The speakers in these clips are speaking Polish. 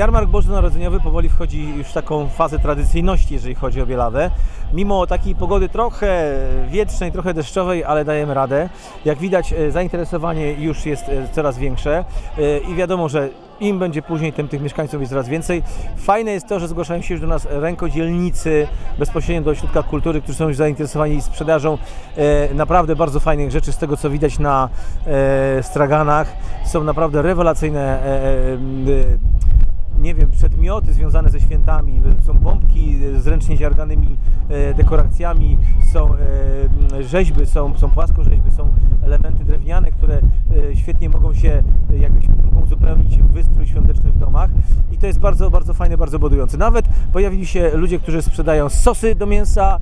Jarmark Bożonarodzeniowy powoli wchodzi już w taką fazę tradycyjności, jeżeli chodzi o Bielawę. Mimo takiej pogody trochę wietrznej, trochę deszczowej, ale dajemy radę. Jak widać e, zainteresowanie już jest e, coraz większe e, i wiadomo, że im będzie później, tym tych mieszkańców jest coraz więcej. Fajne jest to, że zgłaszają się już do nas rękodzielnicy bezpośrednio do ośrodka kultury, którzy są już zainteresowani sprzedażą e, naprawdę bardzo fajnych rzeczy z tego, co widać na e, straganach. Są naprawdę rewelacyjne e, e, nie wiem, przedmioty związane ze świętami, są bombki z ręcznie dziarganymi e, dekoracjami, są e, rzeźby, są, są płaskorzeźby, są elementy drewniane, które e, świetnie mogą się, e, jakby świetnie mogą uzupełnić wystrój świąteczny w domach i to jest bardzo, bardzo fajne, bardzo budujące. Nawet pojawili się ludzie, którzy sprzedają sosy do mięsa,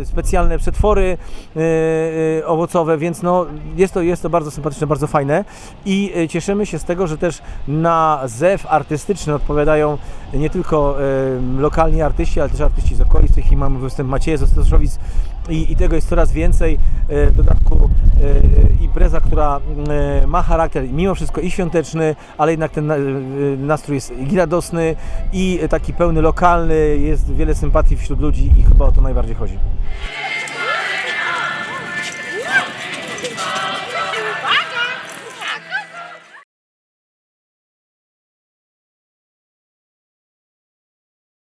e, specjalne przetwory e, owocowe, więc no, jest, to, jest to bardzo sympatyczne, bardzo fajne i cieszymy się z tego, że też na zew artystyczny odpowiadają nie tylko lokalni artyści, ale też artyści z okolic. Tej chwili mamy występ Macieja z Ostroszowic i, i tego jest coraz więcej. E, W dodatku e, impreza, która e, ma charakter mimo wszystko i świąteczny, ale jednak ten na- nastrój jest i radosny i taki pełny lokalny, jest wiele sympatii wśród ludzi i chyba o to najbardziej chodzi.